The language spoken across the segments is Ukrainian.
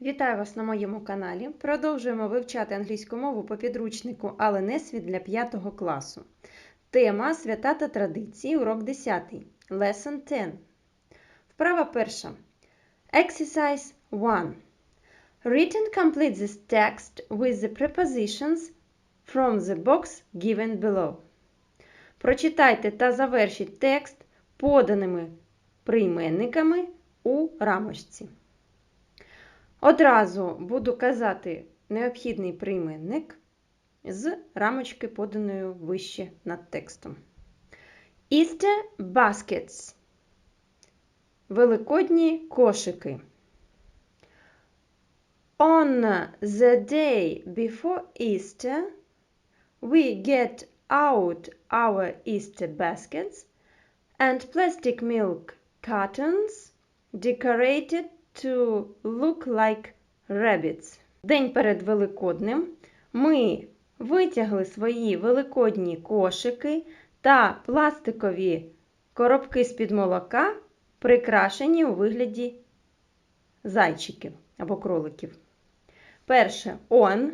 Вітаю вас на моєму каналі. Продовжуємо вивчати англійську мову по підручнику Але не світ для 5 класу. Тема Свята та традиції, урок 10. Lesson 10. Вправа перша. Exercise 1. Read and complete this text with the prepositions from the box given below. Прочитайте та завершіть текст поданими прийменниками у рамочці. Одразу буду казати необхідний прийменник з рамочки, поданою вище над текстом. Easter baskets. Великодні кошики. On the day before Easter, we get out our Easter baskets and plastic milk cartons decorated to look like rabbits. День перед Великоднем ми витягли свої великодні кошики та пластикові коробки з-під молока, прикрашені у вигляді зайчиків або кроликів. Перше on,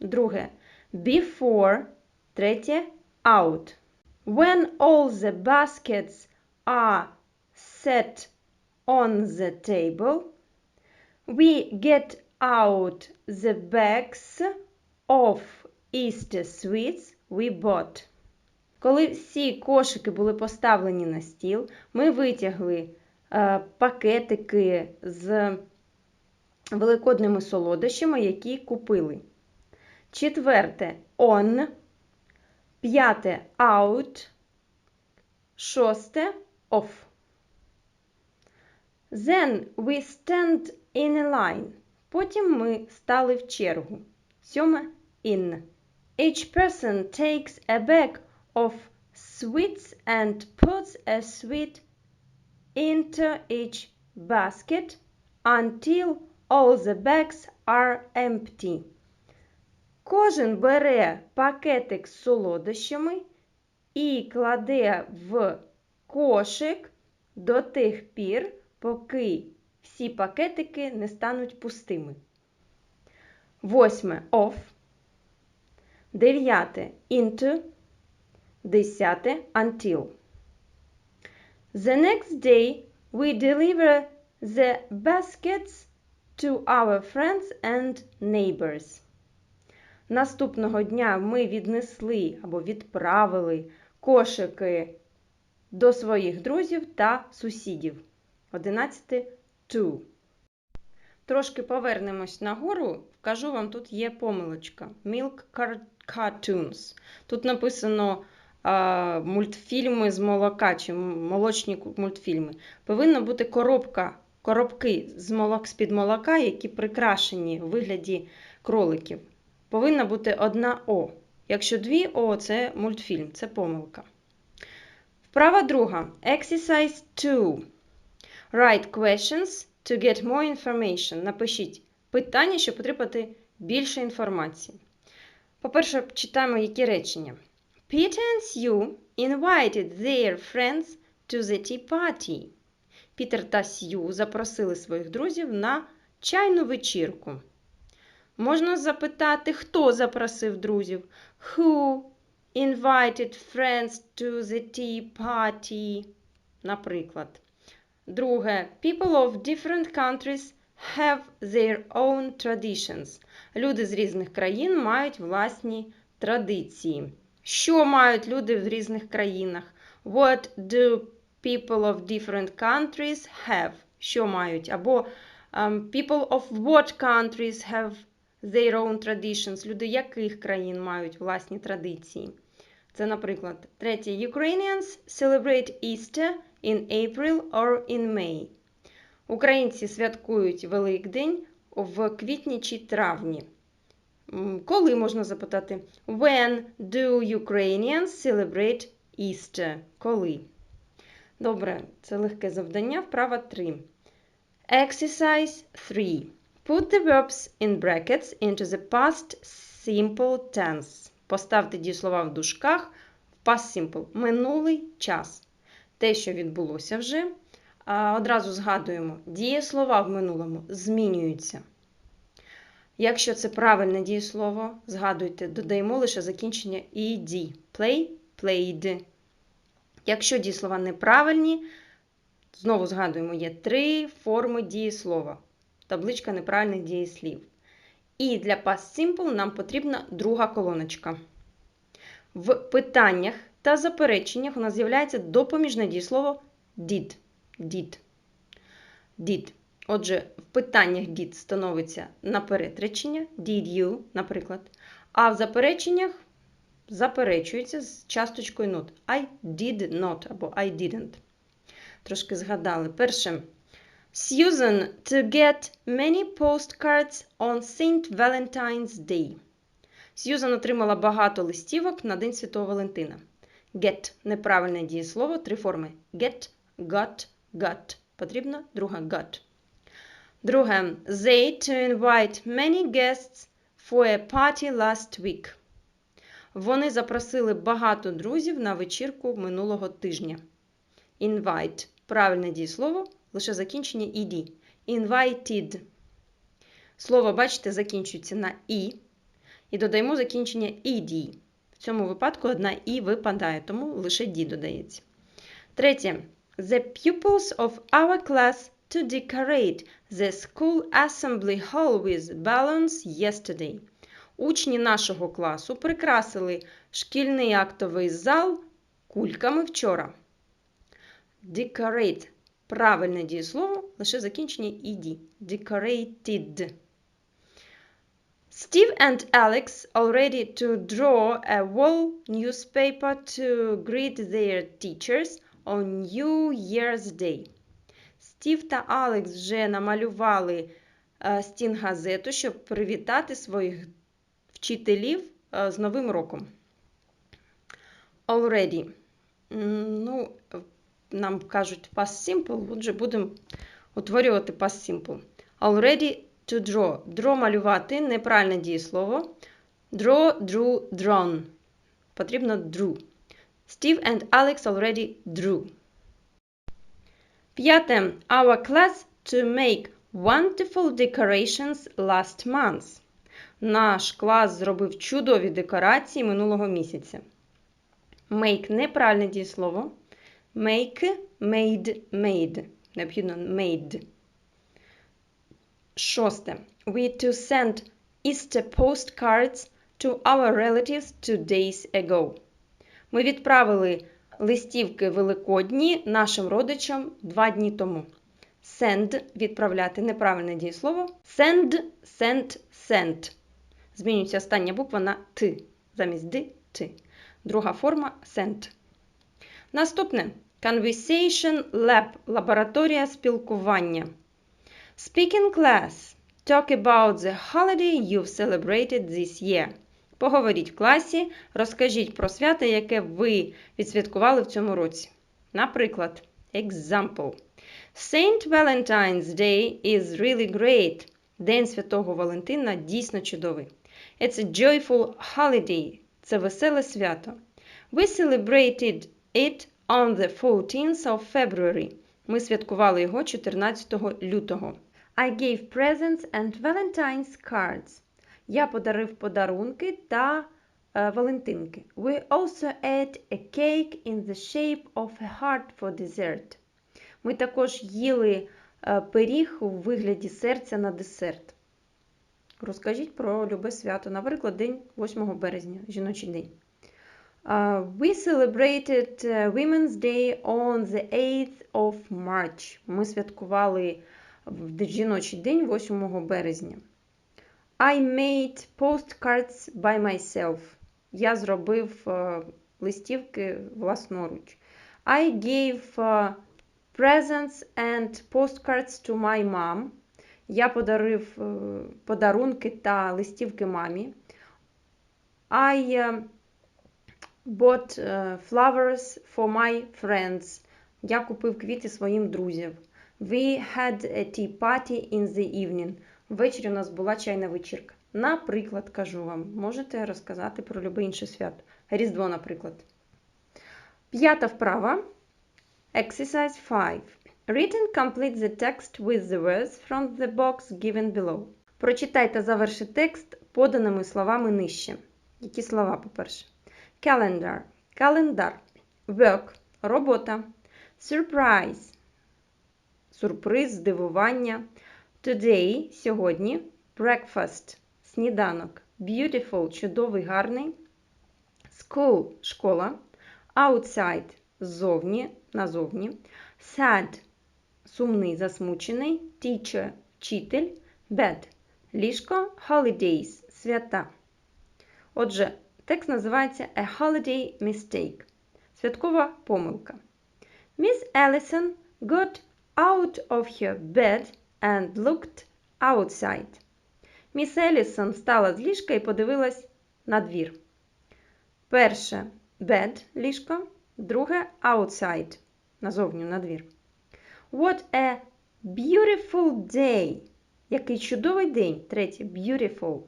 друге before, третє out. When all the baskets are set on the table, we get out the bags of Easter sweets we bought. Коли всі кошики були поставлені на стіл, ми витягли е, пакетики з великодними солодощами, які купили. Четверте on, п'яте out, шосте off. Then we stand in a line. Потім ми стали в чергу. Сьоме in. Each person takes a bag of sweets and puts a sweet into each basket until all the bags are empty. Кожен бере пакетик з солодощами і кладе в кошик до тих пір, поки всі пакетики не стануть пустими. Восьме off. Дев'яте into. Десяте until. The next day we deliver the baskets to our friends and neighbors. Наступного дня ми віднесли або відправили кошики до своїх друзів та сусідів. 11 to. Трошки повернемось нагору. Вкажу вам, тут є помилочка. Milk cartoons. Тут написано а, мультфільми з молока чи молочні молодфільми. Повинна бути коробка, коробки з молок з-під молока, які прикрашені у вигляді кроликів. Повинна бути одна О. Якщо дві О, це мультфільм, це помилка. Вправа друга. Exercise 2. Write questions to get more information. Напишіть питання, щоб отримати більше інформації. По-перше, читаємо які речення. Peter and Sue invited their friends to the tea party. Пітер та Сью запросили своїх друзів на чайну вечірку. Можна запитати, хто запросив друзів. Who invited friends to the tea party? Наприклад. Друге. People of different countries have their own traditions. Люди з різних країн мають власні традиції. Що мають люди в різних країнах? What do people of different countries have? Що мають? Або um, people of what countries have their own traditions? Люди яких країн мають власні традиції? Це, наприклад, третє. Ukrainians celebrate Easter in April or in May. Українці святкують Великдень в квітні чи травні. Коли можна запитати? When do Ukrainians celebrate Easter? Коли? Добре, це легке завдання. Вправа 3. Exercise 3. Put the verbs in brackets into the past simple tense. Поставте дієслова в дужках в past simple. Минулий час. Те, що відбулося вже. Одразу згадуємо, дієслова в минулому змінюються. Якщо це правильне дієслово, згадуйте, додаємо лише закінчення ed. Play, played. Якщо дієслова неправильні, знову згадуємо, є три форми дієслова. Табличка неправильних дієслів. І для past simple нам потрібна друга колоночка. В питаннях та запереченнях у нас з'являється допоміжне дієслово did. Did. Did. Отже, в питаннях did становиться наперед речення, did you, наприклад. А в запереченнях заперечується з часточкою not. I did not або I didn't. Трошки згадали. Перше. Susan to get many postcards on St. Valentine's Day. Сьюзан отримала багато листівок на День Святого Валентина. Get неправильне дієслово, три форми. Get, got, got. Потрібна друга got. Друге. They to invite many guests for a party last week. Вони запросили багато друзів на вечірку минулого тижня. Invite. Правильне дієслово, лише закінчення ed. Invited. Слово, бачите, закінчується на і. І додаємо закінчення ed. В цьому випадку одна і випадає, тому лише d додається. Третє. The pupils of our class to decorate the school assembly hall with balloons yesterday. Учні нашого класу прикрасили шкільний актовий зал кульками вчора. Decorate. Правильне дієслово, лише закінчення ed. Decorated. Steve and Alex all ready to draw a wall newspaper to greet their teachers on New Year's Day. Стів та Алекс вже намалювали е, стін газету, щоб привітати своїх вчителів е, з Новим роком. Already. Ну, нам кажуть past simple, отже, будемо утворювати past simple. Already to draw. Draw малювати неправильне дієслово. Draw, drew, drawn. Потрібно drew. Steve and Alex already drew. П'яте. Our class to make wonderful decorations last month. Наш клас зробив чудові декорації минулого місяця. Make неправильне дієслово. Make, made, made. Необхідно made. Шосте. We to send Easter postcards to our relatives two days ago. Ми відправили листівки великодні нашим родичам два дні тому. Send – відправляти неправильне дієслово. Send, sent, sent. Змінюється остання буква на Т. Замість Д – Т. Друга форма sent. Наступне. Conversation Lab – лабораторія спілкування. Speak in class. Talk about the holiday you've celebrated this year. Поговоріть в класі, розкажіть про свято, яке ви відсвяткували в цьому році. Наприклад, example. Saint Valentine's Day is really great. День Святого Валентина дійсно чудовий. It's a joyful holiday. Це веселе свято. We celebrated it on the 14th of February. Ми святкували його 14 лютого. I gave presents and Valentine's cards. Я подарив подарунки та е, валентинки. We also ate a cake in the shape of a heart for dessert. Ми також їли е, пиріг у вигляді серця на десерт. Розкажіть про любе свято, наприклад, день 8 березня, жіночий день. Uh, we celebrated Women's Day on the 8th of March. Ми святкували в жіночий день 8 березня. I made postcards by myself. Я зробив uh, листівки власноруч. I gave uh, presents and postcards to my mom. Я подарив uh, подарунки та листівки мамі. I bought flowers for my friends. Я купив квіти своїм друзям. We had a tea party in the evening. Ввечері у нас була чайна вечірка. Наприклад, кажу вам, можете розказати про любе інше свято. Різдво, наприклад. П'ята вправа. Exercise 5. Read and complete the text with the words from the box given below. Прочитай та заверши текст поданими словами нижче. Які слова, по-перше? Calendar – календар. Work – робота. Surprise – сюрприз, здивування. Today – сьогодні. Breakfast – сніданок. Beautiful – чудовий, гарний. School – школа. Outside – ззовні, назовні. Sad – сумний, засмучений. Teacher – вчитель. Bed – ліжко. Holidays – свята. Отже, текст називається A Holiday Mistake. Святкова помилка. Miss Ellison got out of her bed and looked outside. Міс Елісон встала з ліжка і подивилась на двір. Перше bed – ліжко, друге outside – назовню на двір. What a beautiful day! Який чудовий день. Третє beautiful.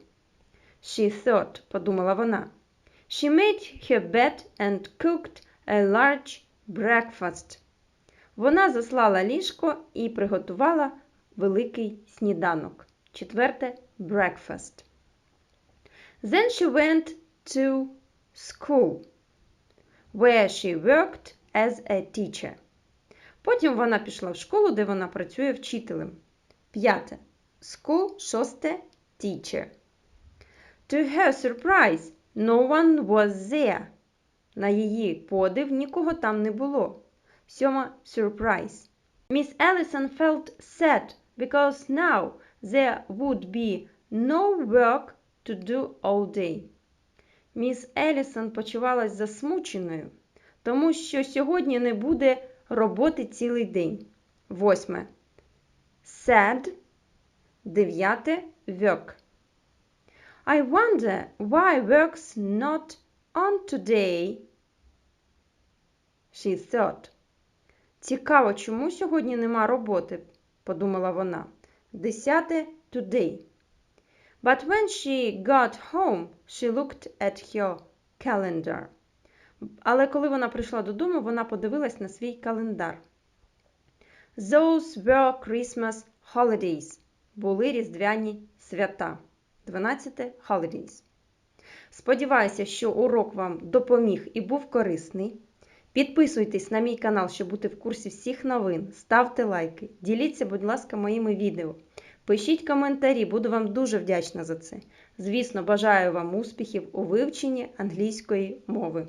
She thought, подумала вона. She made her bed and cooked a large breakfast. Вона заслала ліжко і приготувала великий сніданок. Четверте breakfast. Then she went to school, where she worked as a teacher. Потім вона пішла в школу, де вона працює вчителем. П'яте. School. Шосте. Teacher. To her surprise, no one was there. На її подив нікого там не було. Сьома surprise. Miss Ellison felt sad because now there would be no work to do all day. Міс Елісон почувалась засмученою, тому що сьогодні не буде роботи цілий день. Восьме. Sad. Дев'яте. Work. I wonder why work's not on today. She thought. Цікаво, чому сьогодні нема роботи, подумала вона. Десяте today. But when she got home, she looked at her calendar. Але коли вона прийшла додому, вона подивилась на свій календар. Those were Christmas holidays. Були різдвяні свята. 12 holidays. Сподіваюся, що урок вам допоміг і був корисний. Підписуйтесь на мій канал, щоб бути в курсі всіх новин. Ставте лайки, діліться, будь ласка, моїми відео. Пишіть коментарі, буду вам дуже вдячна за це. Звісно, бажаю вам успіхів у вивченні англійської мови.